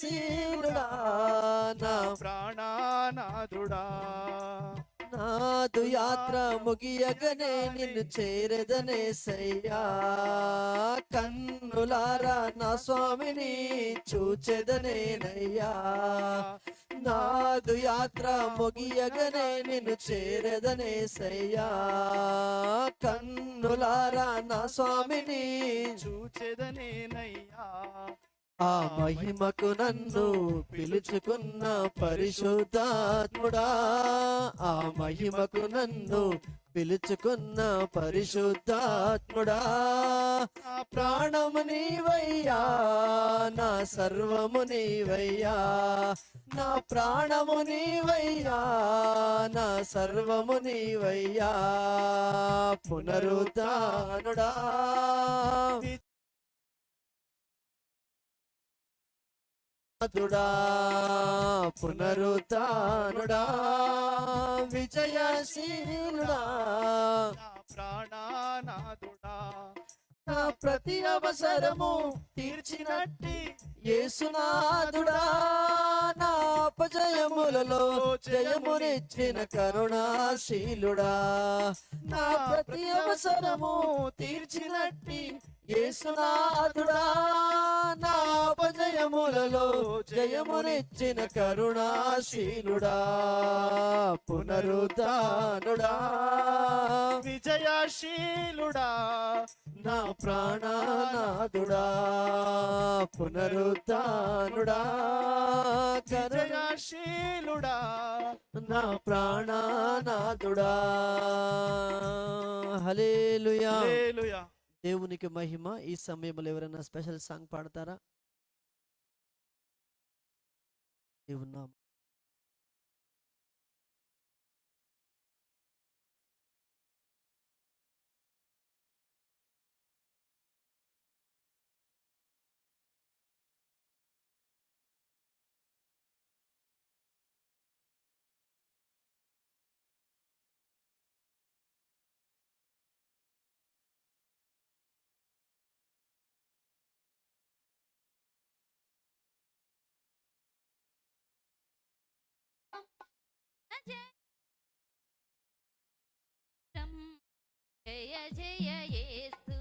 శీలుడా నా ప్రాణానాథుడా. నాదు యాత్ర ముగియగనే నిన్ను చేరదనే సయ్యా. కన్నులారా నా స్వామిని చూచెదనేనయ్యా నాదు యాత్ర ముగియగనే నిన్ను చేరదనే సయ్యా. కన్నులారా నా స్వామిని చూచెదనేనయ్యా ఆ మహిమకు నన్ను పిలుచుకున్న పరిశుద్ధాత్ముడా. ఆ మహిమకు నన్ను పిలుచుకున్న పరిశుద్ధాత్ముడా. ప్రాణము నీవయ్యా నా సర్వము నీవయ్యా. నా ప్రాణము నీవయ్యా నా సర్వము నీవయ్యా. పునరుద్ధానుడా. నాథుడా పునరుద్ధానుడా విజయశీలుడా. ప్రాణానాథుడా నా ప్రతి అవసరము తీర్చినట్టి యేసునాథుడా నా అపజయములలో జయమునిచ్చిన కరుణాశీలుడా. నా ప్రతి అవసరము తీర్చినట్టి యేసునాథుడా నా అపజయములలో జయమునిచ్చిన కరుణాశీలుడా. పునరుద్ధానుడా విజయశీలుడా నా ప్రాణనాథుడా. పునరు కరుణ విజయశీలుడా నా ప్రాణనాథుడా. హల్లెలూయా. దేవునికి మహిమ ఈ సమయంలో ఎవరైనా స్పెషల్ సాంగ్ పాడతారా? దేవుని జయ జయ ఏస్తు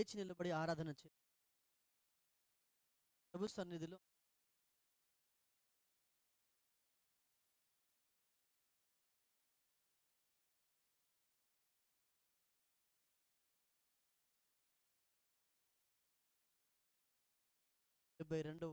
లేచి నిలబడి ఆరాధన చే ప్రభు సన్నిధిలో డెబ్బై రెండవ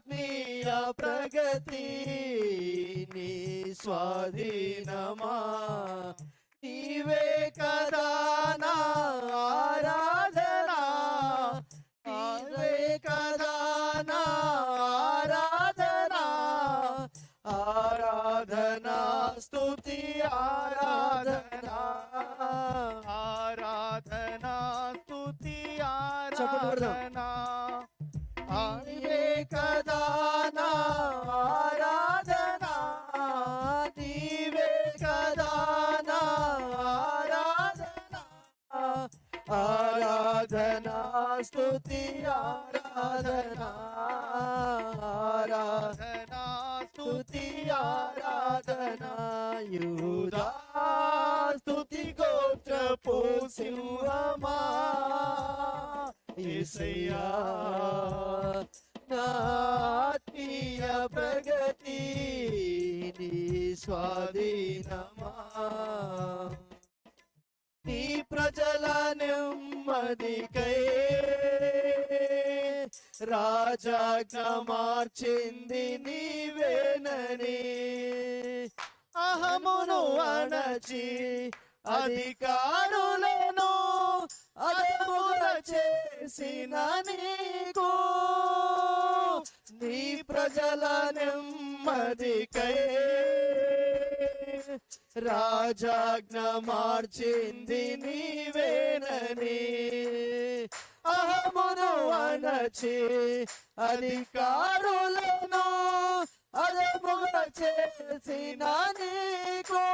జగతి నీ స్వాధీనమా? నీవే కదా జగతి నీ స్వాధీనమా? నీ ప్రజల నెమ్మదికై రాజాజ్ఞ మార్చింది నీవేనని అహమును అనచి అధికారులను అదముల చేసిన నీకు నీ ప్రజల నెమ్మదికై రాజాజ్ఞ మార్చింది నీవేనని అహమును అనచి అధికారులను అదముగ చేసిన నీకో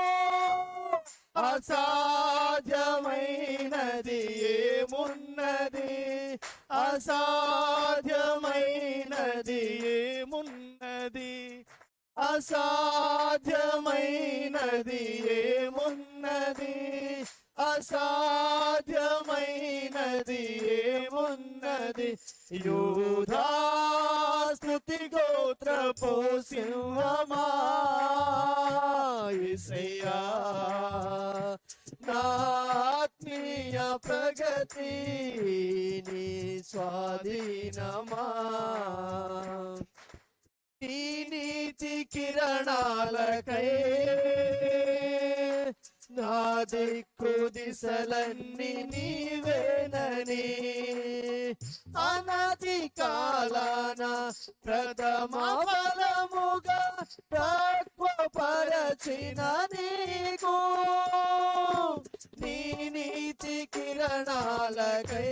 అసాధ్యమైనది ఏమున్నది? అసాధ్యమైనది ఏమున్నది? అసాధ్యమైనది ఏమున్నది? అసాధ్యమైనది ఏమున్నది? యూధా స్తుతి గోత్రపు సింహమా నా ఆత్మీయ ప్రగతి నీ స్వాధీనమా? నీ నీతి కిరణాలకై నా దిక్కు దిశలన్నీ నీవేనని అనతి కాలాన ప్రథమ ఫలముగా తత్వపరచిన నీకు. కిరణాలకై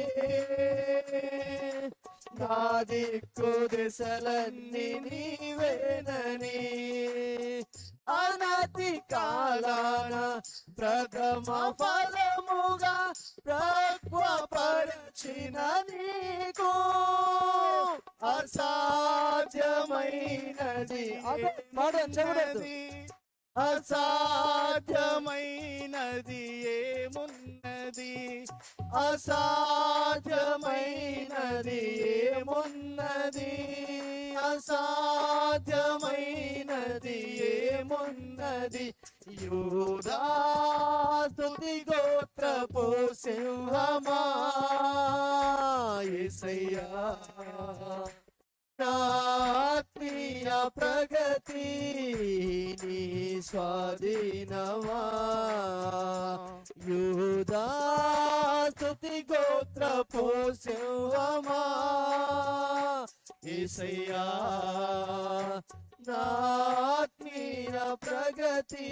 నా దిక్కు దిశలన్నీ నీవేనని. అనతి కాలాన ప్రథమ ఫలముగా ప్రత్వపరచిన నీకు. అసాధ్యమైనది ఏమున్నది? అసాధ్యమైనది ఏమున్నది? అసాధ్యమైనది ఏమున్నది? అసాధ్యమైనది ఏమున్నది? యూదాస్తుతి గోత్రపు సింహమా ఎసయ్యా ప్రగతి నీ స్వాధీనమా? యూదా స్తుతి గోత్రపు సింహమా ఏసయ్యా నా ప్రగతి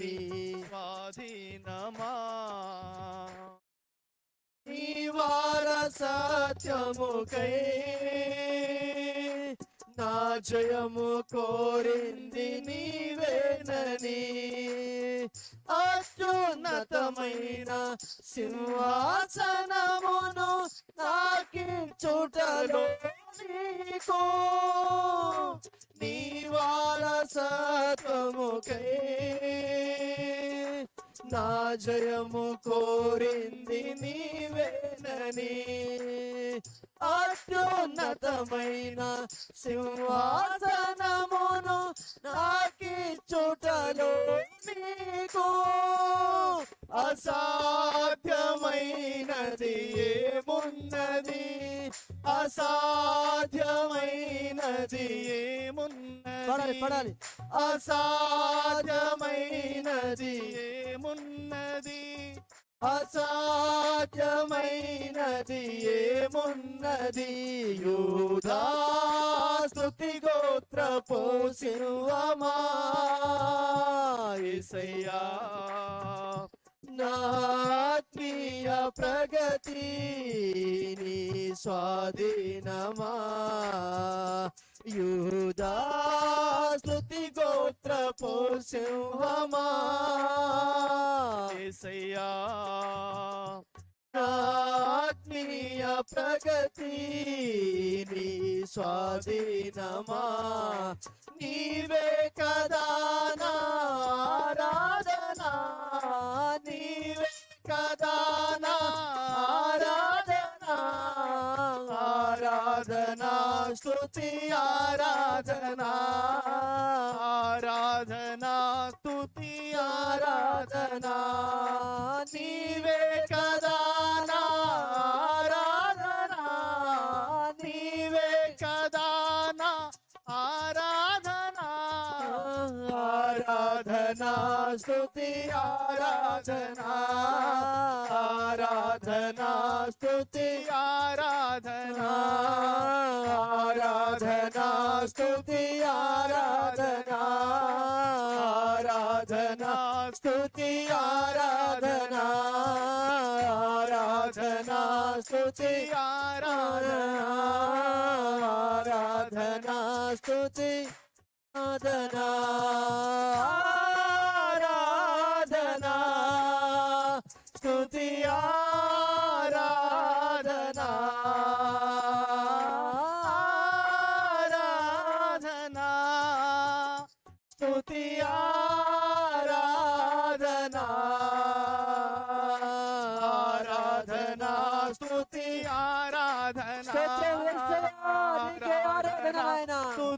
నీ స్వాధీనమా? నీ వార సత్యముకై నా జయము కోరింది నీవేనని. అత్యున్నతమైన సింహాసనమును నాకి చుటలో నీకు. నీ వార నా జయము కోరింది నీవేనని. అత్యున్నతమైన సింహాసనమును నాకి చుటలో నీకు అసాధ్యమైనది ఏమున్నది? అసాధ్యమైనది ఏమున్నది? పడాలి. అసాధ్యమైనది ఏమున్నది? అసాధ్యమైనది ఏమున్నది? యూధాస్తుతి గోత్ర సిల్వమా నాత్మీయ ప్రగతి నీ స్వాధీనమా? యూధాస్తు స్తుతి గోత్రపు సింహమా ఏసయ్యా. ఆత్మీయ ప్రగతి నీ స్వాధీనమా? నీవే కదా నా ఆరాధనా నీవే కదా నా ఆరాధనా ఆరాధనా స్తుతి ఆరాధనా? ఆరాధనా స్తుతి ఆరాధనా. నీవే కదా ಸ್ತುತಿ ಆರಾಧನಾ ಆರಾಧನಾ ಸ್ತುತಿ ಆರಾಧನಾ ಆರಾಧನಾ ಸ್ತುತಿ ಆರಾಧನಾ ಆರಾಧನಾ ಸ್ತುತಿ ಆರಾಧನಾ ಆರಾಧನಾ ಸ್ತುತಿ ಆರಾಧನಾ ಆರಾಧನಾ ಸ್ತುತಿ ಆರಾಧನಾ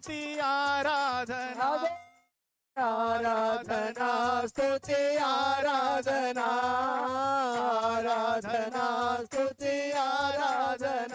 സ്തുതി ആരാധന ആരാധന സ്തുതി ആരാധന ആരാധന സ്തുതി ആരാധന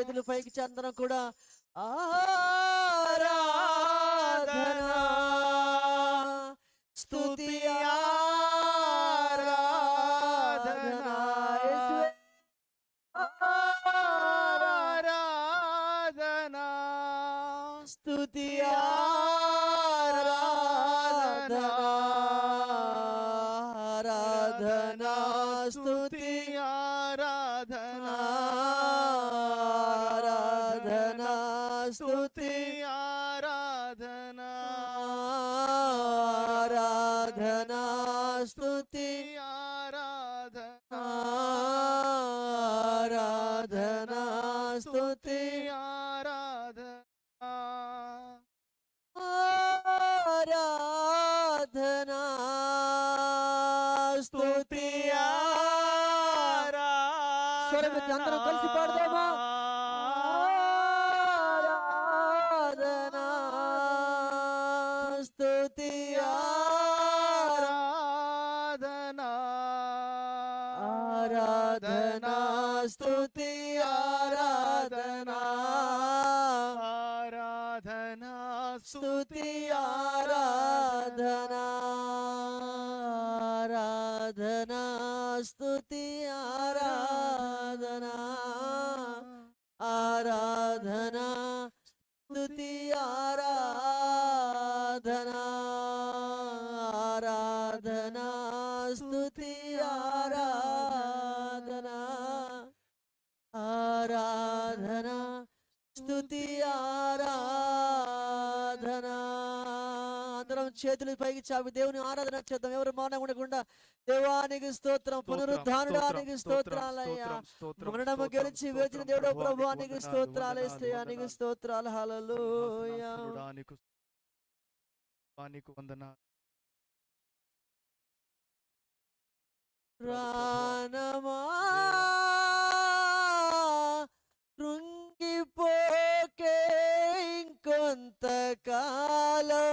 చేతులు పైకి చందనం కూడా. ఆరాధనా. స్తుతి స్తుతి చేతులు పైకి చాపి దేవుని ఆరాధన చేద్దాం. ఎవరు మౌనంగా ఉండకుండా దేవానికి స్తోత్రం పునరుద్ధానుడానికి స్తోత్రాలయ్యా. మరణము గెలిచి వేచిన దేవుడు ప్రభువానికి స్తోత్రాలు శ్రేయానికి స్తోత్రాలు. హల్లెలూయా. నీకు వందనా ప్రాణమా ఇంకొంతకాలం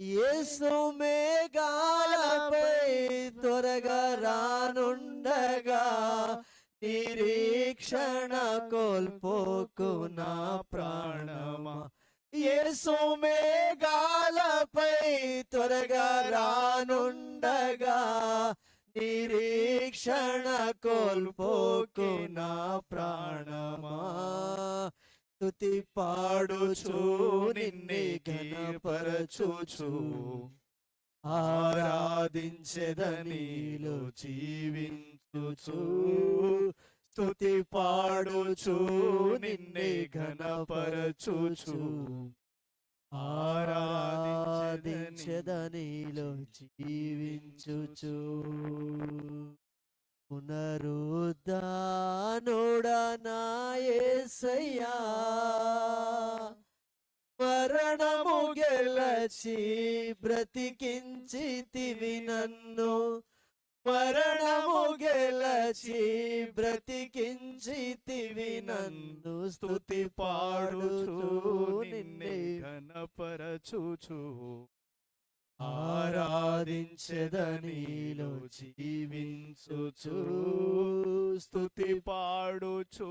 యేసు మేఘాలపై త్వరగా రానుండగా నిరీక్షణ కోల్పోకు నా ప్రాణమా. యేసు మేఘాలపై త్వరగా రానుండగా నిరీక్షణ కోల్పోకు నా ప్రాణమా. స్తుతి పాడుచు నిన్నే ఘనపరచుచు. ఆరాధించెదనీలో జీవించుచు స్తుతి పాడుచు నిన్నే ఘనపరచుచు. ఆరాధించెదనీలో జీవించుచు పునరుద్ధానుడనాయసయ్యా. మరణము గెలచి బ్రతికించితివి నన్ను. మరణము గెలచి బ్రతికించితివి నన్ను. స్తుతి పాడుచు నిన్నే ఘనపరచుచు. ఆరాధించెదనీలో జీవించుచు స్థుతి పాడుచు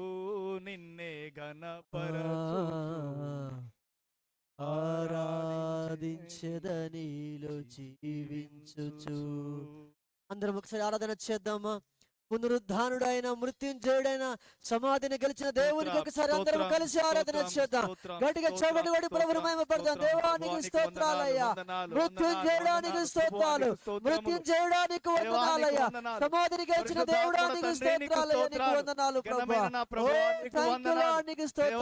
నిన్నే గణపర ఆరాధించెదనీలో జీవించుచు అందరం ఒకసారి ఆరాధన చేద్దామా పునరుద్ధానుడైన మృత్యుంజయుడైన సమాధిని గెలిచిన దేవునికి ఒకసారి అందరం కలిసి ఆరాధన చేద్దాం. గట్టిగా చౌకటి ప్రభుని మహిమపడదాం దేవానికి స్తోత్రాలయ్యా. మృత్యుంజయుడానికి స్తోత్రాలు మృత్యుంజయుడానికి వందనాలయ్యా. సమాధిని గెలిచిన దేవుడానికి స్తోత్రాలయ్యా నీకు వందనాలు ప్రభా. ఓ థ్యాంక్ యూ లార్డ్ నీకు స్తోత్రం.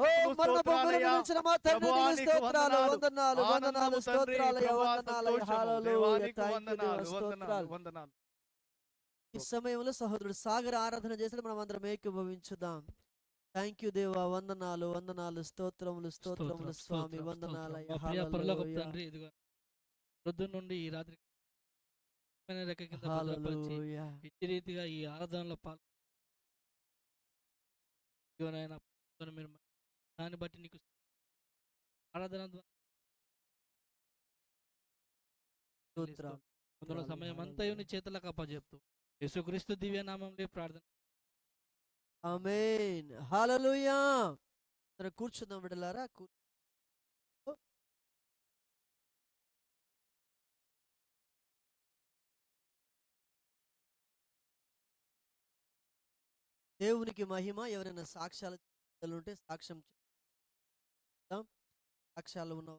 ఓ మరణ బొమ్మను గెలిచిన మా తండ్రి స్తోత్రాలు వందనాలు. వందనాలు స్తోత్రాలయ్యా దేవా స్తోత్రాలు. వందనాలు. ఈ సమయంలో సహోదరుడు సాగర్ ఆరాధన చేసిన మనం అందరం ఏకీభవించుదాం. థ్యాంక్ యూ దేవా. వందనాలు వందనాలు స్తోత్రములు స్తోత్రములు స్వామి. హల్లెలూయా. తండ్రి ఇదిగో నుండి ఈ రాత్రి ఇట్టి రీతిగా ఈ ఆరాధనలో పాల్గొ ఇదిగో నాయనా, ప్రభువును మీరు దాన్ని బట్టి నీకు ఆరాధన ద్వారా సమయం అంతా చేతులకు అప్పచెప్తూ యేసుక్రీస్తు దివ్యనామంలో ప్రార్థన. ఆమేన్. హల్లెలూయా. సరే కూర్చుందాం విడలారా దేవునికి మహిమ ఎవరైనా సాక్ష్యాలు ఉంటే సాక్ష్యం సాక్ష్యాలు ఉన్న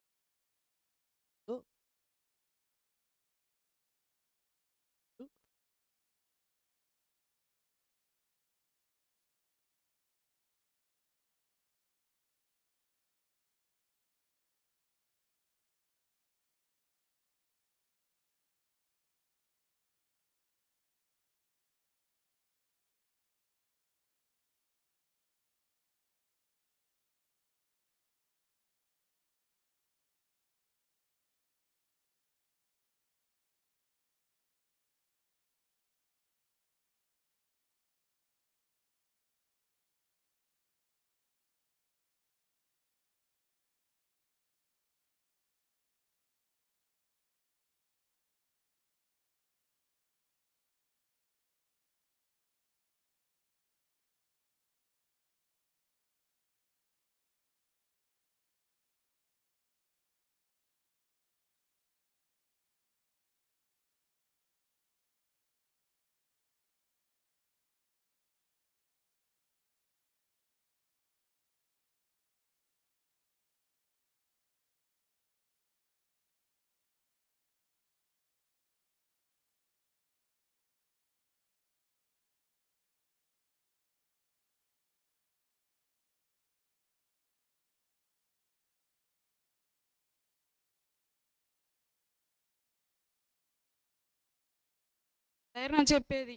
ధైర్యం చెప్పేది.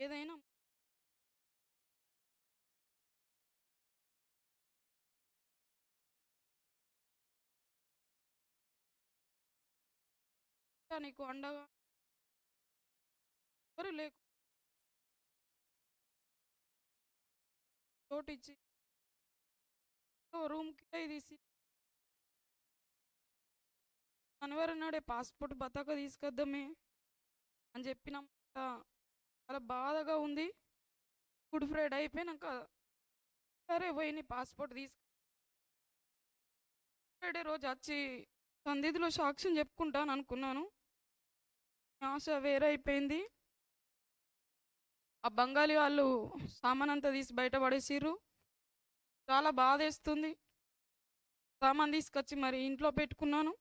ఏదైనా నీకు అండగా ఎవరు లేకు చోటిచ్చి రూమ్కి తీసి మనవరు నాడే పాస్పోర్ట్ బతక తీసుకొద్దామే అని చెప్పిన. చాలా బాధగా ఉంది. గుడ్ ఫ్రైడ్ అయిపోయినాక సరే పోయి నీ పాస్పోర్ట్ తీసుకు ఫ్రైడే రోజు వచ్చి సందిధిలో సాక్ష్యం చెప్పుకుంటాను అనుకున్నాను. ఆశ వేరే అయిపోయింది. ఆ బంగాళీ వాళ్ళు సామాన్ అంతా తీసి బయటపడేసిర్రు చాలా చాలా బాధేస్తుంది సామాన్ తీసుకొచ్చి మరి ఇంట్లో పెట్టుకున్నాను.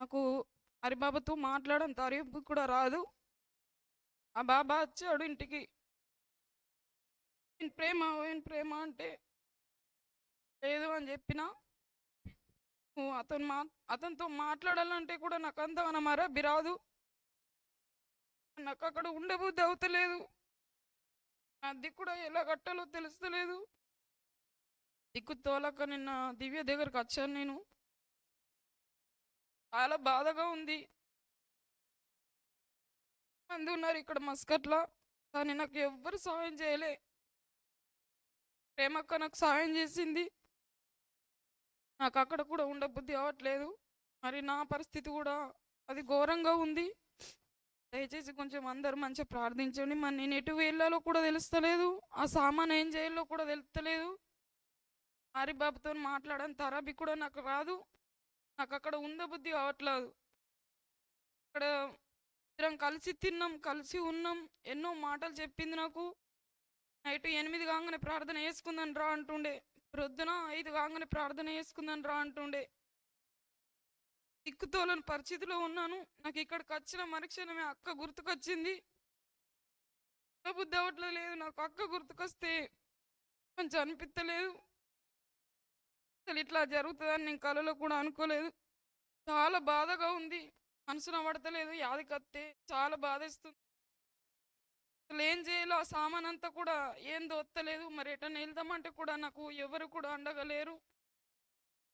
నాకు హరిబాబాతో మాట్లాడడం తరేపు కూడా రాదు. ఆ బాబా వచ్చాడు ఇంటికి. "ఏం ప్రేమ ఏం ప్రేమ అంటే లేదు అని చెప్పిన? అతను మా అతనితో మాట్లాడాలంటే కూడా నాకు అంత మరబ్బి రాదు. నాకు అక్కడ ఉండబుద్ధి అవుతలేదు. నా కూడా ఎలా కట్టాలో తెలుస్తలేదు. దిక్కు తోలక నిన్న దివ్య దగ్గరకు వచ్చాను నేను. చాలా బాధగా ఉంది. మంది ఉన్నారు ఇక్కడ మస్కట్లో. కానీ నాకు ఎవ్వరు సహాయం చేయలే. ప్రేమక్క నాకు సహాయం చేసింది. నాకు అక్కడ కూడా ఉండబుద్ధి అవ్వట్లేదు. మరి నా పరిస్థితి కూడా అది ఘోరంగా ఉంది. దయచేసి కొంచెం అందరు మంచిగా ప్రార్థించండి. మరి నేను ఎటు వెళ్ళాలో కూడా తెలుస్తలేదు. ఆ సామాన్ ఏం చేయాలో కూడా తెలుస్తలేదు. హరిబాబుతో మాట్లాడని తరబి కూడా నాకు రాదు. నాకు అక్కడ ఉండబుద్ధి కావట్లేదు అక్కడ ఇద్దరం కలిసి తిన్నాం కలిసి ఉన్నాం. ఎన్నో మాటలు చెప్పింది నాకు. నైట్ ఎనిమిది కాగానే ప్రార్థన వేసుకుందని రా అంటుండే. ప్రొద్దున ఐదు కాగానే ప్రార్థన వేసుకుందని రా అంటుండే. దిక్కుతోలని పరిస్థితిలో ఉన్నాను. నాకు ఇక్కడికి వచ్చిన మరుక్షణమే అక్క గుర్తుకొచ్చింది. బుద్ధి అవ్వట్లేదు లేదు. నాకు అక్క గుర్తుకొస్తే కొంచెం అనిపించలేదు అసలు ఇట్లా జరుగుతుందని నేను కలలో కూడా అనుకోలేదు. చాలా బాధగా ఉంది. మనసున పడతలేదు. యాదికత్తే చాలా బాధేస్తుంది. అసలు ఏం చేయాలో ఆ సామాన్ అంతా కూడా ఏం దొత్తలేదు మరి ఎటన్నా వెళ్దామంటే కూడా నాకు ఎవరు కూడా అండగా లేరు.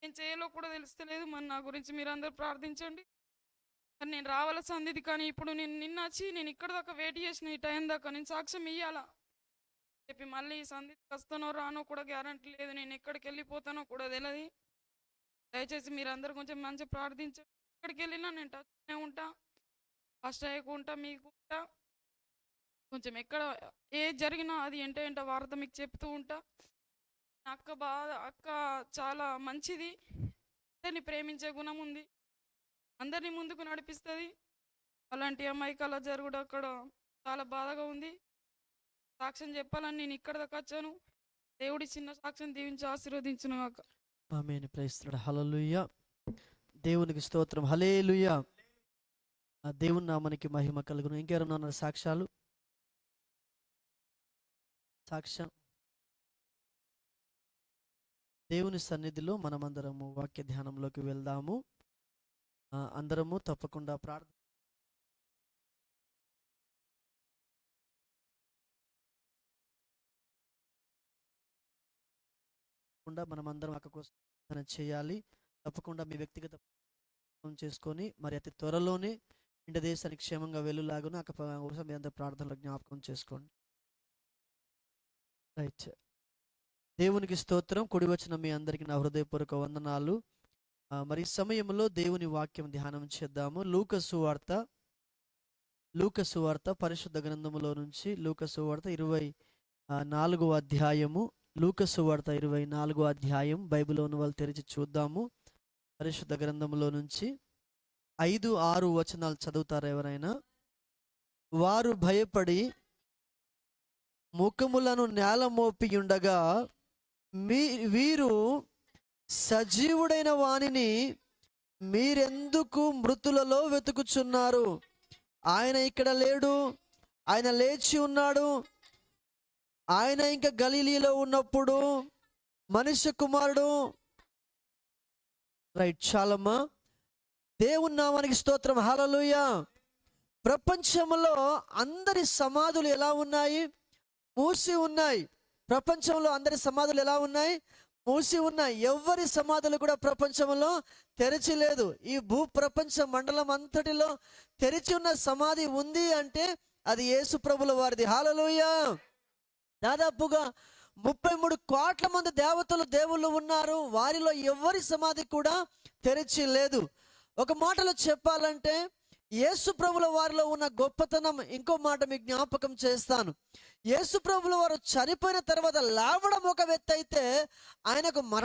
ఏం చేయాలో కూడా తెలుస్తలేదు. మరి నా గురించి మీరు అందరు ప్రార్థించండి. మరి నేను రావాల్సింది కానీ ఇప్పుడు నేను నిన్న వచ్చి నేను ఇక్కడ దాకా వెయిట్ చేసిన ఈ టైం దాకా నేను సాక్ష్యం ఇయ్యాలా? చెప్పి మళ్ళీ సంధి వస్తానో రానో కూడా గ్యారంటీ లేదు. నేను ఎక్కడికి వెళ్ళిపోతానో కూడా తెలియదు దయచేసి మీరు అందరు కొంచెం మంచిగా ప్రార్థించండి ఎక్కడికి వెళ్ళినా నేను టచ్నే ఉంటా. ఫస్ట్ అయ్యకుంటా మీకు ఉంటా. కొంచెం ఎక్కడ ఏ జరిగినా అది ఏంటో ఏంటో వార్త మీకు చెప్తూ ఉంటా. నా అక్క బాధ అక్క చాలా మంచిది. అందరిని ప్రేమించే గుణం ఉంది. అందరినీ ముందుకు నడిపిస్తుంది. అలాంటి అమ్మాయికి అలా జరుగుడు అక్కడ చాలా బాధగా ఉంది. సాక్ష్యం చెప్పాలని నేను ఇక్కడ దాకా వచ్చాను. దేవుడి చిన్న సాక్ష్యం దీవించి ఆశీర్వదించిన గాక. ఆమెను. ప్రైస్తున్నాడు హలలుయ్య దేవునికి స్తోత్రం. హలేలుయ్య ఆ దేవుని నామనికి మహిమ కలుగును. ఇంకెవరన్నా ఉన్నారు? సాక్ష్యాలు? సాక్ష్యం? దేవుని సన్నిధిలో మనమందరము వాక్య ధ్యానంలోకి వెళ్దాము. అందరము తప్పకుండా ప్రార్థన తప్పకుండా మనమందరం అక్క కోసం చేయాలి. తప్పకుండా మీ వ్యక్తిగత చేసుకొని మరి అతి త్వరలోనే ఇంటి దేశానికి క్షేమంగా వెళ్ళులాగున అక్క కోసం మీ అందరి ప్రార్థనలు జ్ఞాపకం చేసుకోండి. రైట్. దేవునికి స్తోత్రం. కుడి వచ్చిన మీ అందరికీ నా హృదయపూర్వక వందనాలు. మరి సమయంలో దేవుని వాక్యం ధ్యానం చేద్దాము. లూకసు వార్త. లూకసు వార్త పరిశుద్ధ గ్రంథములో నుంచి లూకసు వార్త ఇరవై నాలుగవ అధ్యాయము. లూకసు వార్త ఇరవై నాలుగో అధ్యాయం బైబిల్లోని వాళ్ళు తెరిచి చూద్దాము. పరిశుద్ధ గ్రంథంలో నుంచి ఐదు ఆరు వచనాలు చదువుతారు ఎవరైనా? వారు భయపడి ముఖములను నేల మోపి ఉండగా మీ వీరు సజీవుడైన వానిని మీరెందుకు మృతులలో వెతుకుచున్నారు? ఆయన ఇక్కడ లేడు ఆయన లేచి ఉన్నాడు ఆయన ఇంకా గలీలీలో ఉన్నప్పుడు మనుష్య కుమారుడు రైట్ చాలమ్మా దేవుని నామానికి స్తోత్రం. హలలుయ ప్రపంచంలో అందరి సమాధులు ఎలా ఉన్నాయి? మూసి ఉన్నాయి. ప్రపంచంలో అందరి సమాధులు ఎలా ఉన్నాయి? మూసి ఉన్నాయి. ఎవరి సమాధులు కూడా ప్రపంచంలో తెరిచి లేదు. ఈ భూ ప్రపంచ మండలం అంతటిలో తెరిచి ఉన్న సమాధి ఉంది అంటే అది యేసు ప్రభుల వారిది. హాలలోయ దాదాపుగా ముప్పై మూడు కోట్ల మంది దేవతలు దేవుళ్ళు ఉన్నారు. వారిలో ఎవరి సమాధి కూడా తెరిచి లేదు. ఒక మాటలో చెప్పాలంటే యేసు ప్రభుల వారిలో ఉన్న గొప్పతనం ఇంకో మాట మీకు జ్ఞాపకం చేస్తాను. యేసు ప్రభుల వారు చనిపోయిన తర్వాత లేవడం ఒక వ్యక్తి అయితే ఆయనకు మరణ